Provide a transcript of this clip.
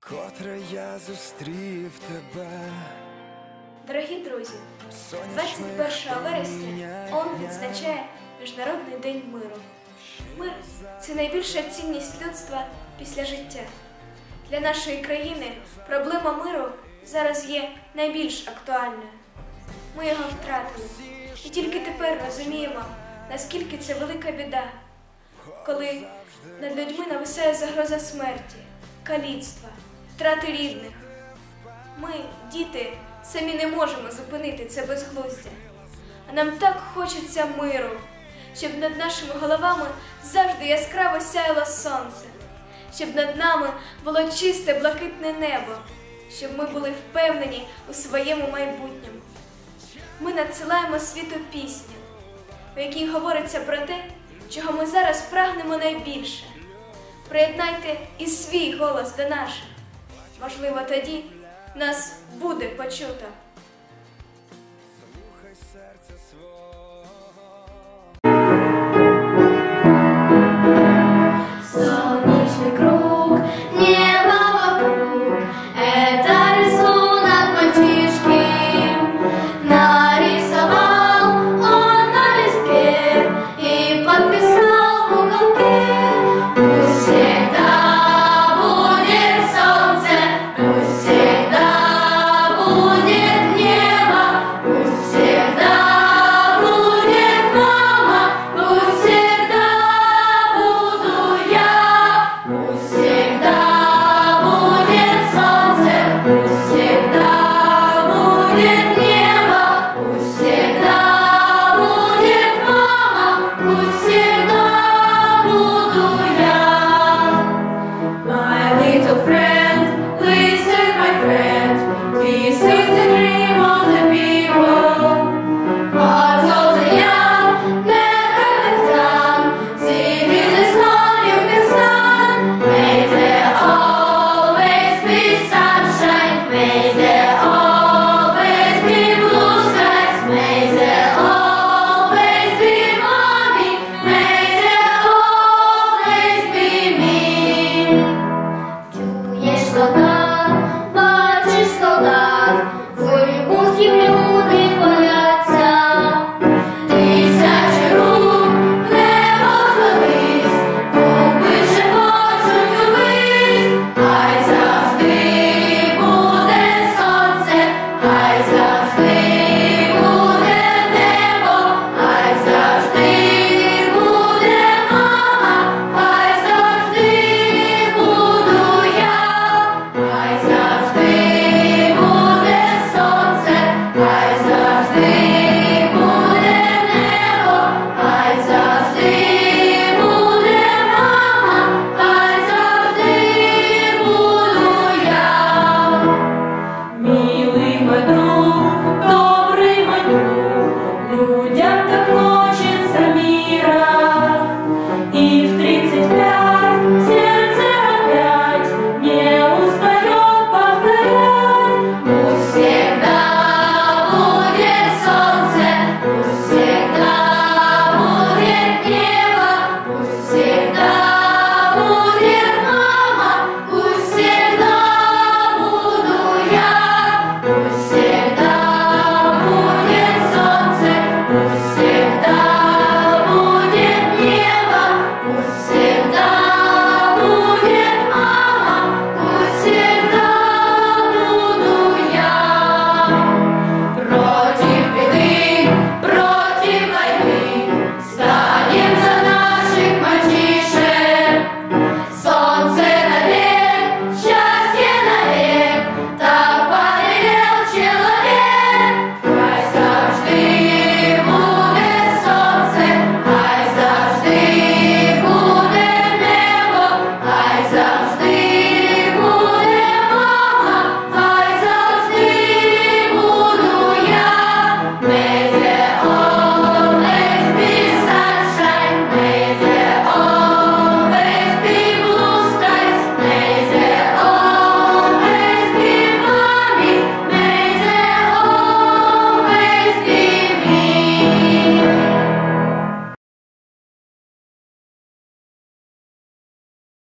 Вкотре я зустрів тебе. Дорогі друзі, 21 вересня ООН відзначає Міжнародний день миру. Мир це найбільша цінність людства після життя. Для нашої країни проблема миру зараз є найбільш актуальною. Ми його втратили. І тільки тепер розуміємо, наскільки це велика біда, коли над людьми нависає загроза смерті, каліцтва, втрати рідних. Ми, діти, самі не можемо зупинити це безглуздя. А нам так хочеться миру, щоб над нашими головами завжди яскраво сяяло сонце, щоб над нами було чисте блакитне небо, щоб ми були впевнені у своєму майбутньому. Ми надсилаємо світу пісню, у якій говориться про те, чого ми зараз прагнемо найбільше. Приєднайте і свій голос до наших. Можливо, тоді нас буде почуто. Слухай серце свого.